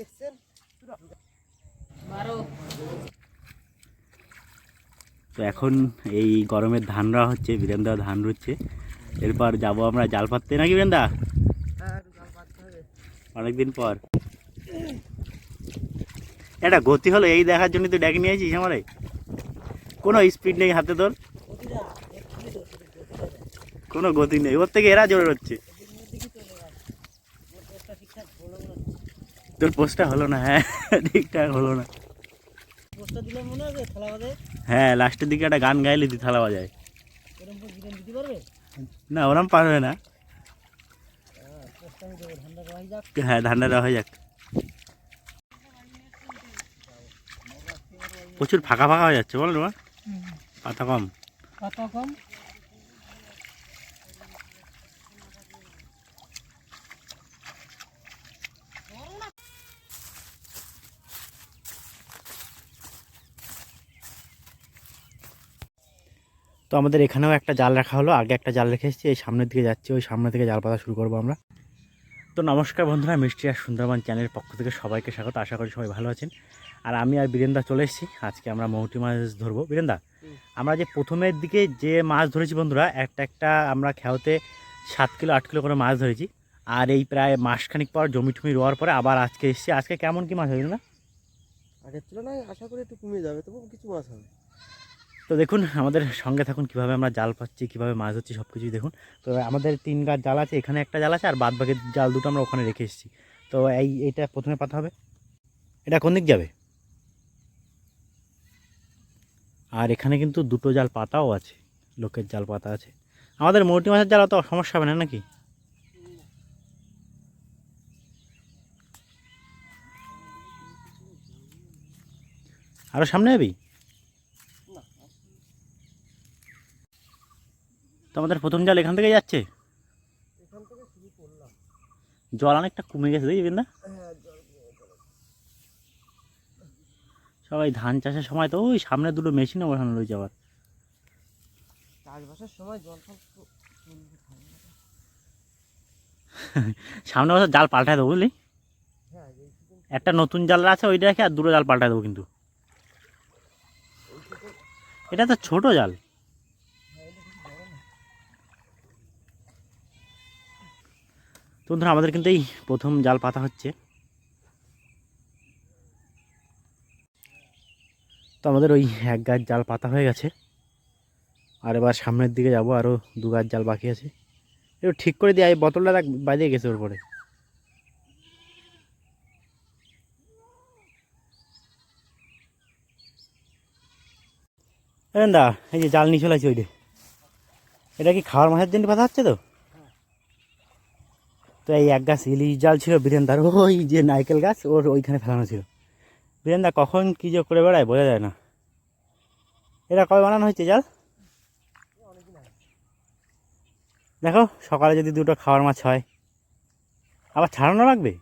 দেখছেন? তো এখন এই গরমের ধান রাওয়া হচ্ছে বীরেন্দা ধান রুচ্ছে। এরপর যাব আমরা জাল পাততে নাকি বীরেন্দা? হ্যাঁ অনেকদিন পর। এটা গতি হলো এই দেখার জন্য তুই ডেকে নিয়ে আসিস আমারে? কোনো স্পিড নেই হাতে তোর। কোনো গতি নেই ওর থেকে এরা জোরে হচ্ছে তোর পোস্টটা হলো না হ্যাঁ ঠিকঠাক হলো না। হ্যাঁ লাস্টের দিকে একটা গান গাইলে দি থালা বাজায়। না ওরম পারবে না। হ্যাঁ হ্যাঁ ধানটা হয়ে যাক। প্রচুর ফাঁকা ফাঁকা হয়ে যাচ্ছে বল পাতা কম। পাতা কম? তো আমাদের এখানেও একটা জাল রাখা হলো আগে একটা জাল রেখে এসেছি এই সামনের দিকে যাচ্ছি ওই সামনে থেকে জাল পাতা শুরু করব আমরা। তো নমস্কার বন্ধুরা মিষ্টি আর সুন্দরবন চ্যানেলের পক্ষ থেকে সবাইকে স্বাগত আশা করি সবাই ভালো আছেন। আর আমি আর বীরেন্দা চলে এসেছি আজকে আমরা মৌটি মাছ ধরবো। বীরেন্দা আমরা যে প্রথমের দিকে যে মাছ ধরেছি বন্ধুরা একটা একটা আমরা খেওতে সাত কিলো আট কিলো করে মাছ ধরেছি। আর এই প্রায় মাসখানিক পর জমি টুমি রোয়ার পরে আবার আজকে এসেছি। আজকে কেমন কি মাছ হয়েছিল না আগের তুলনায় আশা করি একটু কমে যাবে তবু কিছু মাছ হবে। তো দেখুন, আমাদের সঙ্গে থাকুন, কীভাবে আমরা জাল পাচ্ছি, কীভাবে মাছ ধরছি সব কিছুই দেখুন। তো আমাদের তিন গাছ জাল আছে, এখানে একটা জাল আছে, আর বাদ বাকি জাল দুটো আমরা ওখানে রেখে এসেছি। তো এই এইটা প্রথমে পাতা হবে। এটা কোন দিক যাবে? আর এখানে কিন্তু দুটো জাল পাতাও আছে, লোকের জাল পাতা আছে। আমাদের মৌটি মাছের জাল অত সমস্যা হবে না, নাকি? আরও সামনে যাবি না তো আমাদের প্রথম জাল এখান থেকে যাচ্ছে? জল অনেকটা কমে গেছে দেখবি না হ্যাঁ। সবাই ধান চাষের সময় তো ওই সামনে দুটো মেশিনও বসানো রয়েছে আবার। চাষবাসের সময় জল। সামনে বছর জাল পাল্টায় দেবো বুঝলি? হ্যাঁ একটা নতুন জাল আছে ওইটা রেখে আর দুটো জাল পাল্টায় দেবো কিন্তু। এটা তো ছোট জাল হ্যাঁ এটা কিছু বড় না তো ধর আমাদের কিন্তু এই প্রথম জাল পাতা হচ্ছে। তো আমাদের ওই এক গাছ জাল পাতা হয়ে গেছে। আর এবার সামনের দিকে যাব আরও দু গাছ জাল বাকি আছে। একটু ঠিক করে দিয়ে বোতলটা দেখ বাজিয়ে গেছে ওর পরে। দা এই যে জাল নিয়ে চলে ওইটা এটা কি খাওয়ার মাছের জন্য পাতা হচ্ছে তো? তো এই এক গাছ ইলিশ জাল ছিল বীরেন্দার ওই যে নারকেল গাছ ওর ওইখানে ফেলানো ছিল। বীরেন্দা কখন কী যে করে বেড়ায় বোঝা যায় না। এটা কবে বানানো হয়েছে জাল? দেখো সকালে যদি দুটো খাওয়ার মাছ হয় আবার ছাড়ানো লাগবে?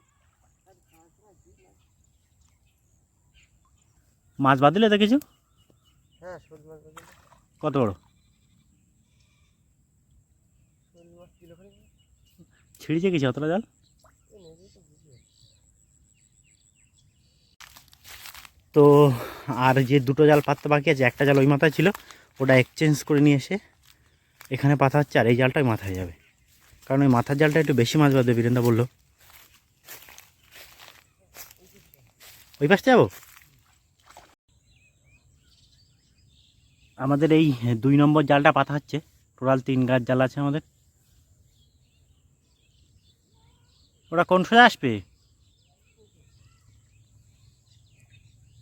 মাছ বাদ দিলে তো কিছু? হ্যাঁ কত বড় শোল মাছ কিলো করে ছিঁড়েছে কিছু অতটা জাল? তো আর যে দুটো জাল পাততে বাকি আছে, একটা জাল ওই মাথায় ছিল, ওটা এক্সচেঞ্জ করে নিয়ে এসে এখানে পাতা হচ্ছে, আর এই জালটাই মাথায় যাবে। কারণ ওই মাথার জালটা একটু বেশি মাছ বাঁধবে, বীরেন্দা বলল। ওই পাশটা যাব? আমাদের এই দুই নম্বর জালটা পাতা হচ্ছে, টোটাল তিন গাছ জাল আছে আমাদের। ওটা কোন সোজা আসবে?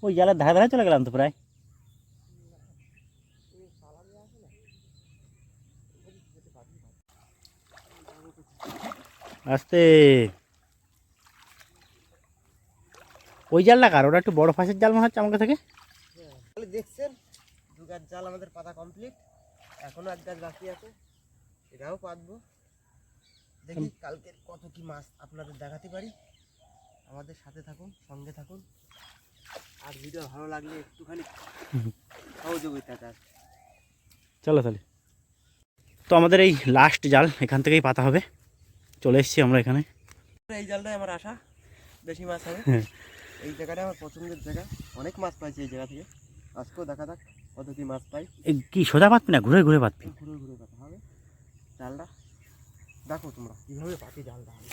ওই জালের ধারে ধারে চলে গেলাম তো প্রায়। আস্তে। ওই জালটা কার? ওটা একটু বড় ফাঁসের জাল মনে হচ্ছে আমাকে থেকে। দেখছেন দু গাছ জাল আমাদের পাতা কমপ্লিট এখনও এক গাছ বাকি আছে। এটাও পাতবো। দেখি কালকে কত কি মাছ আপনাদের দেখাতে পারি। আমাদের সাথে থাকুন সঙ্গে থাকুন। আর ভিডিও ভালো লাগলে একটুখানি সহযোগিতা তার চলো তাহলে। তো আমাদের এই লাস্ট জাল এখান থেকেই পাতা হবে। চলে এসেছি আমরা এখানে। এই জালটাই আমার আশা বেশি মাছ হবে। এই জায়গাটা আমার পছন্দের জায়গা। অনেক মাছ পাইছি এই জায়গা থেকে। আজকেও দেখা যাক কত কি মাছ পাই। কি সোজা পাতবি না ঘুরে ঘুরে পাতবি? ঘুরে ঘুরে পাতা হবে। জালটা দেখো তোমরা, কীভাবে পাতি জালটা হবে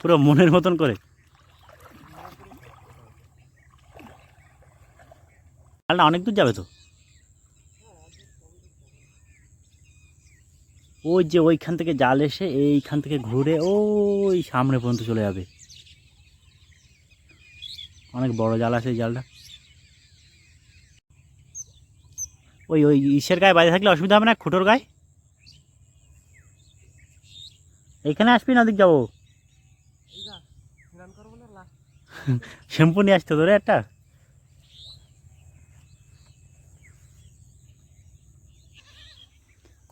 পুরো মনের মতন করে। জালটা অনেক দূর যাবে তো? ওই যে ওইখান থেকে জাল এসে এইখান থেকে ঘুরে ওই সামনে পর্যন্ত চলে যাবে। অনেক বড় জাল আছে এই জালটা। ওই ওই ইসের গায়ে বাইরে থাকলে অসুবিধা হবে না? খুঁটোর গায়ে? এইখানে আসবি না ওদিক যাব? শ্যাম্পু নিয়ে আসতে তোরে একটা?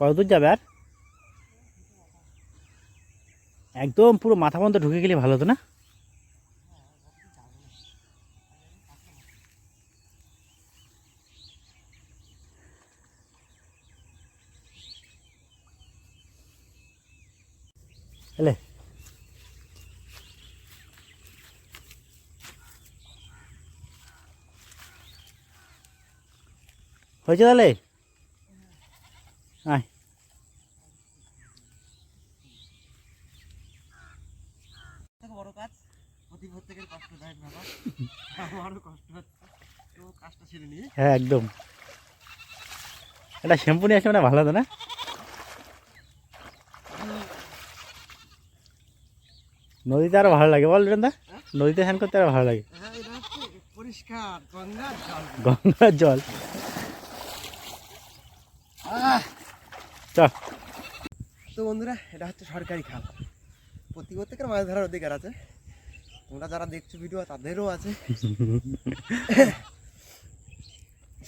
কত দূর যাবে আর? একদম পুরো মাথা পর্যন্ত ঢুকে গেলে ভালো হতো না? এলে হয়েছে তাহলে আয় বড় কাজ প্রতি প্রত্যেকের কষ্টদায়ক ব্যাপার আমারও কষ্ট হচ্ছে তো কাজটা ছেড়ে নিয়ে হ্যাঁ একদম একটা শ্যাম্পু নিয়ে আসলে না ভালো হতো না নদীতে আরও ভালো লাগে বল রেন্দা। নদীতে স্নান করতে আরও ভালো লাগে। পরিষ্কার গঙ্গার জল। গঙ্গার তো বন্ধুরা এটা হচ্ছে সরকারি খাল। প্রতি প্রত্যেকের মাছ ধরার অধিকার আছে। তোমরা যারা দেখছ ভিডিও তাদেরও আছে।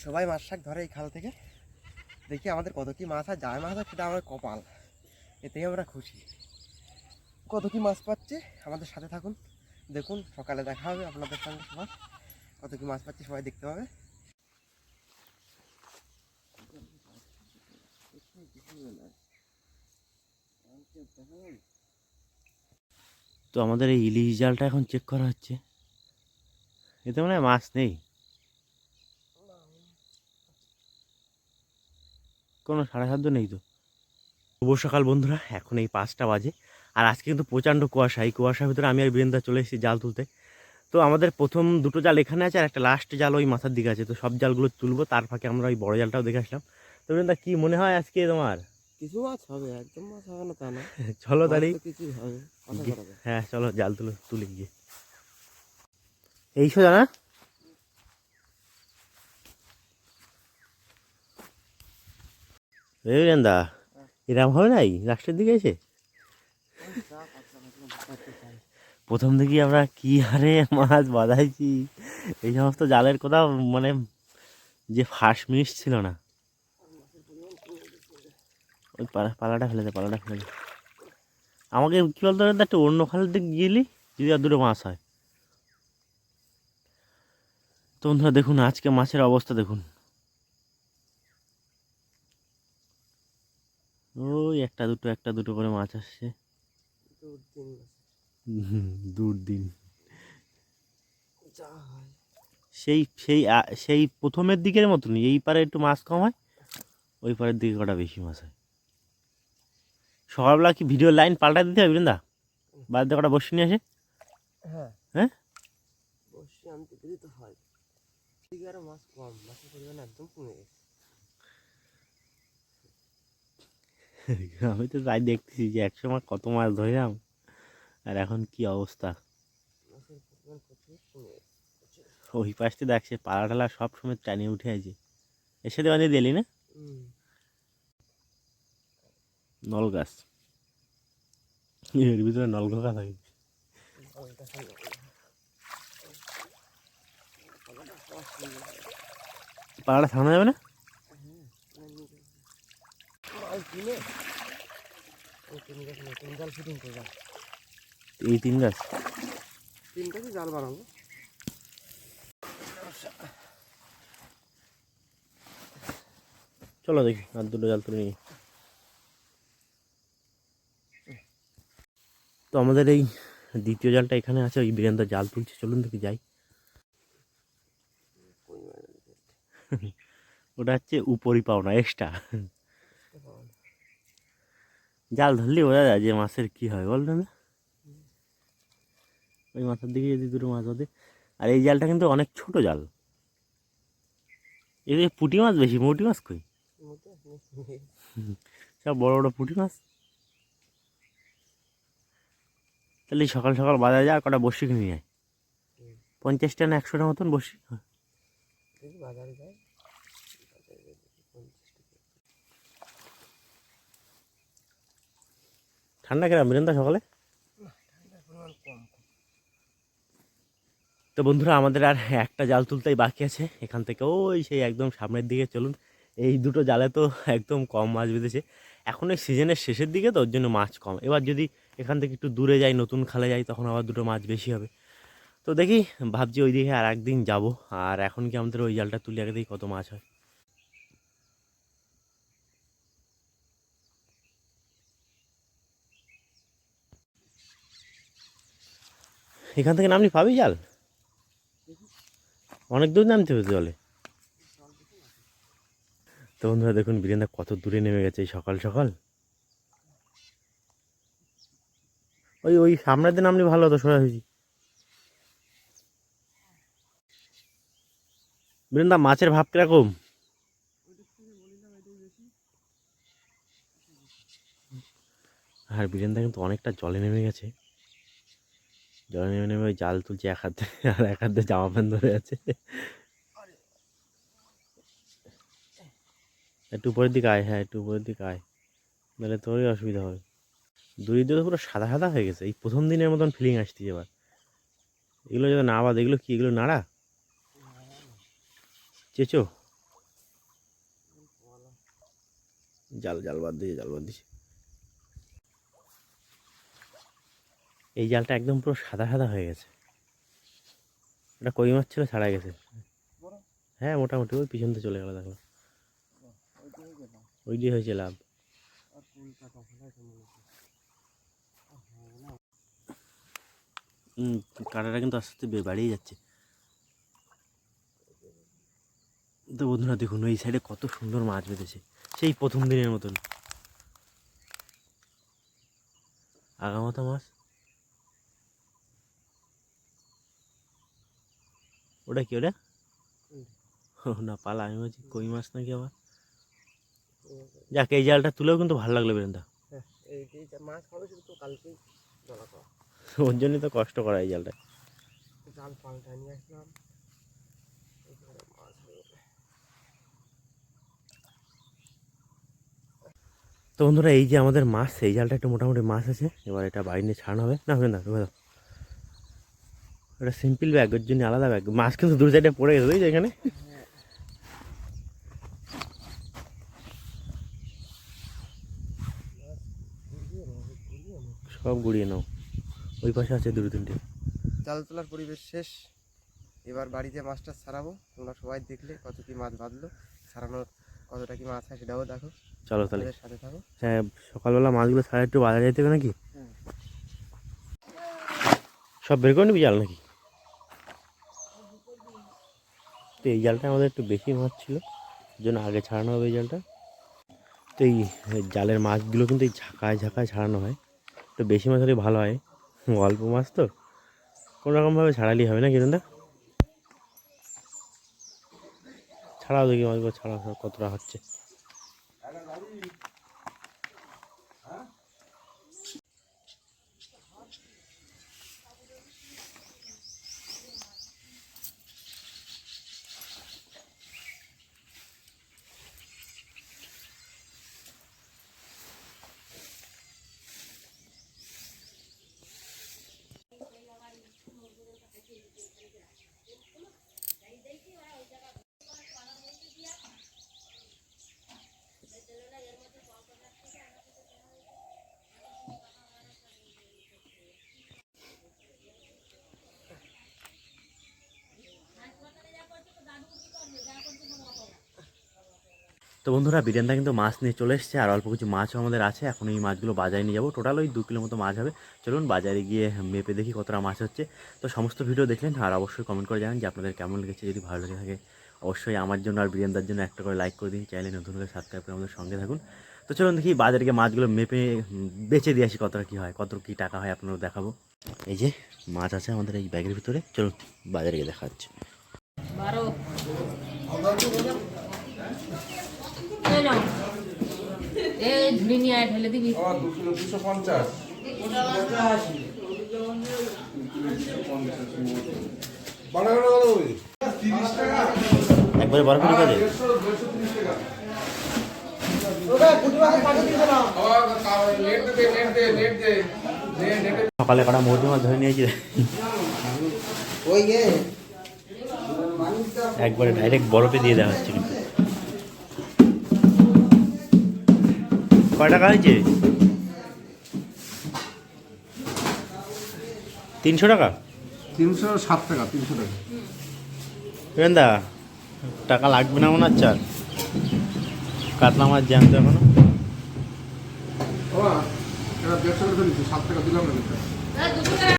সবাই মাছ শাক ধরে এই খাল থেকে। দেখি আমাদের কত কি মাছ হয় যায় মাছ হয় সেটা আমার কপাল। এতেই আমরা খুশি। কত কি মাছ পাচ্ছে আমাদের সাথে থাকুন। দেখুন, সকালে দেখা হবে আপনাদের সঙ্গে সবার। কত কি মাছ পাচ্ছে সবাই দেখতে পাবে। তো আমাদের এই ইলিশ জালটা এখন চেক করা হচ্ছে। এতে মনে হয় মাছ নেই। কোনো সাড়ে সাধ্য নেই তো? শুভ সকাল বন্ধুরা, এখন এই পাঁচটা বাজে। আর আজকে কিন্তু প্রচণ্ড কুয়াশা। এই কুয়াশার ভিতরে আমি আর বীরেন্দা চলে এসেছি জাল তুলতে। তো আমাদের প্রথম দুটো জাল এখানে আছে আর একটা লাস্ট জাল ওই মাথার দিকে আছে। তো সব জালগুলো তুলবো তার ফাঁকে আমরা ওই বড় জালটাও দেখে আসলাম। তো বীরেন্দা কী মনে হয় আজকে তোমার? কিছু মাছ হবে একদম মাছ হবে না তা না। চলো তাহলে। কিছু হবে হ্যাঁ চলো জাল তুলে তুলে গিয়ে। এই সোজা না রেন্দা এরম হবে নাই? লাস্টের দিকে এসে? প্রথম দিকে আমরা কি হারে মাছ বাঁধাইছি? এই সমস্ত জালের কথা মানে যে ফার্স্ট মিনিট ছিল না। ওই পালা, পালাটা ফেলে দে, পালাটা ফেলে দে। আমাকে কী বলতো একটু অন্য খালের দিকে গেলি যদি আর দুটো মাছ হয়। তো বন্ধুরা, দেখুন, আজকে মাছের অবস্থা দেখুন। ওই একটা দুটো একটা দুটো করে মাছ আসছে। দুর্দিন। সেই সেই সেই প্রথমের দিকের মতনই এই পারে একটু মাছ কম হয় ওই পারের দিকে কটা বেশি মাছ হয়। সকালবেলা কি ভিডিও লাইন পাল্টা দিতে হবে বৃন্দা? বাড়িতে কটা বসে নিয়ে আসে? হ্যাঁ। হ্যাঁ? বসে আনতে গেলে তো হয়। মাছ কম মাছের পরিমাণ একদম কমে গেছে। আমি তো তাই দেখতেছি যে একসময় কত মাছ ধরলাম। আর এখন কি অবস্থা। ওই পাশে দেখ সে পালা টালা সব সময় টানিয়ে উঠে আছে। এর সাথে বানিয়ে দিলি না? নল গাছ। এর ভিতরে নল গাছ থাকে। পালাটা থামানো যাবে না? ওই তিন জাল ফিটিং করলাম এই তিন গাছ। তিন গাছে জাল বানাবো? চলো দেখি আর দুটো জাল তুলে নিই। তো আমাদের এই দ্বিতীয় জালটা এখানে আছে ওই বীরেন্দ্র জাল তুলছে চলুন দেখি যাই? ওটা হচ্ছে উপরি পাওনা এক্সট্রা। জাল ধরলে বোঝা যায় যে মাছের কি হয় বল না ওই মাথার দিকে যদি দুটো মাছ বাঁধে আর এই জালটা কিন্তু অনেক ছোট জাল। এদিকে পুঁটি মাছ বেশি, মোটি মাছ কই? সব বড় বড় পুঁটি মাছ। তাহলে সকাল সকাল বাজারে যা আর কটা বসি কিনে নিয়ে আয়। পঞ্চাশটা না একশোটা মতন বসি। ঠান্ডা কেরাম বেরেন্দা সকালে ঠান্ডার পরিমাণ কম খুব। তো বন্ধুরা, আমাদের আর একটা জাল তুলতেই বাকি আছে। এখান থেকে ওই সেই একদম সামনের দিকে চলুন। এই দুটো জালে তো একদম কম মাছ বেঁধেছে। এখন এই সিজনের শেষের দিকে তো, ওর জন্য মাছ কম। এবার যদি এখান থেকে একটু দূরে যাই, নতুন খালে যাই, তখন আবার দুটো মাছ বেশি হবে। তো দেখি, ভাবছি ওই দিকে আর একদিন যাব। আর এখন কি আমাদের ওই জালটা তুলে আগে দেখি কত মাছ হয়। এখান থেকে নামলি, পাবি জাল? অনেক দূর নামতে হবে জলে। তো বন্ধুরা দেখুন বীরেন্দা কত দূরে নেমে গেছে এই সকাল সকাল। ওই ওই সামনের দিন নামলে ভালো হতো সোজাসুজি বীরেন্দা মাছের ভাব কীরকম? আর বীরেন্দা কিন্তু অনেকটা জলে নেমে গেছে। জলে নেমে নেমে ওই জাল তুলছে এক হাতে আর এক হাতে জামা প্যান্ট ধরে আছে। একটু উপরের দিকে আয় হ্যাঁ একটু উপরের দিকে আয়। নাহলে তোরই অসুবিধা হবে। দুই দিকে পুরো সাদা সাদা হয়ে গেছে। এই প্রথম দিনের মতন ফিলিং আসছে এবার। এগুলো যদি না বাদ এগুলো কি এগুলো নাড়া? চেচো। জাল জাল বাদ দিয়ে জাল বাদ দিছে এই জালটা একদম পুরো সাদা সাদা হয়ে গেছে। এটা কই মাছ ছিল? ছাড়া গেছে। হ্যাঁ মোটামুটি। ওই পিছন চলে গেল দেখো। দিয়ে হয়েছে লাভ। কাঁটাটা কিন্তু আস্তে আস্তে বাড়িয়ে যাচ্ছে। তো বন্ধুরা দেখুন ওই সাইডে কত সুন্দর মাছ বেঁধেছে। সেই প্রথম দিনের মতন। আগামাথা মাছ? ওটা কি ওটা? না পালা আমি বলছি কই মাছ নাকি আবার? যাক এই জালটা তুলেও কিন্তু ভালো লাগল বেরেন্দা হ্যাঁ, মাছ শুধু কালকেই ওর জন্যই তো কষ্ট করা এই জালটা জাল পাল্টা নিয়ে আসলাম। হয়ে। তো বন্ধুরা এই যে আমাদের মাছ এই জালটা একটু মোটামুটি মাছ আছে। এবার এটা বাড়ি নিয়ে ছাড়ানো হবে না হবে না। দাও সিম্পল ব্যাগ ওর জন্য আলাদা ব্যাগ মাছ কিন্তু দু সাইডে পড়ে গেছে বুঝছ এখানে। সব গুড়িয়ে নাও। ওই পাশে আছে দুটো তিনটে। জাল তোলার পরিবেশ শেষ। এবার বাড়িতে মাছটা ছাড়াবো। তোমরা সবাই দেখলে কত কি মাছ বাঁধলো ছাড়ানোর কতটা কি মাছ হয় সেটাও দেখো। চলো তাহলে। সাথে থাকো। হ্যাঁ সকালবেলা মাছগুলো ছাড়া একটু বাজারে যেতে হবে নাকি? সব বের করে নিবি জাল নাকি? তো এই জালটা আমাদের একটু বেশি মাছ ছিল জন্য আগে ছাড়ানো হবে এই জালটা। তো এই জালের মাছগুলো কিন্তু এই ঝাঁকায় ঝাঁকায় ছাড়ানো হয়। তো বেশি মাছ হলে ভালো হয়, অল্প মাছ তো। কোনো রকমভাবে ছাড়ালেই হবে না কিরণটা ছাড়াও দেখি মাছগুলো ছাড়া কতটা হচ্ছে। বন্ধুরা বীরেন্দা কিন্তু মাছ নিয়ে চলে এসেছে, আর অল্প কিছু মাছও আমাদের আছে। এখন এই মাছগুলো বাজারে নিয়ে যাব। টোটাল ওই দু কিলো মতো মাছ হবে। চলুন বাজারে গিয়ে মেপে দেখি কতটা মাছ হচ্ছে। তো সমস্ত ভিডিও দেখলেন, আর অবশ্যই কমেন্ট করে জানান যে আপনাদের কেমন লেগেছে। যদি ভালো লেগে থাকে, অবশ্যই আমার জন্য আর বীরেন্দার জন্য একটা করে লাইক করে দিন। চ্যানেলে নতুন করে সাবস্ক্রাইব করে আমাদের সঙ্গে থাকুন। তো চলুন দেখি বাজারে গিয়ে মাছগুলো মেপে বেচে দিয়ে আসি কতটা কী হয়, কত কী টাকা হয় আপনারা দেখাবো। এই যে মাছ আছে আমাদের এই ব্যাগের ভিতরে। চলুন বাজারে গিয়ে দেখা হচ্ছে। এই ঝুড়ি নিয়ে আয় দিবি। কিলো দুশো পঞ্চাশ। বারো একবারে দে নেট নেটে সকালে কটা মাছ ধরে নিয়েছি। একবারে ডাইরেক্ট বরফে দিয়ে দেওয়া হচ্ছে কিন্তু। কয় টাকা হয়েছে? তিনশো টাকা? তিনশো ষাট টাকা তিনশো টাকা। দা টাকা লাগবে না মনে হচ্ছে আর? কাতলা মাছ জ্যাম তো এখনও টাকা দিলাম না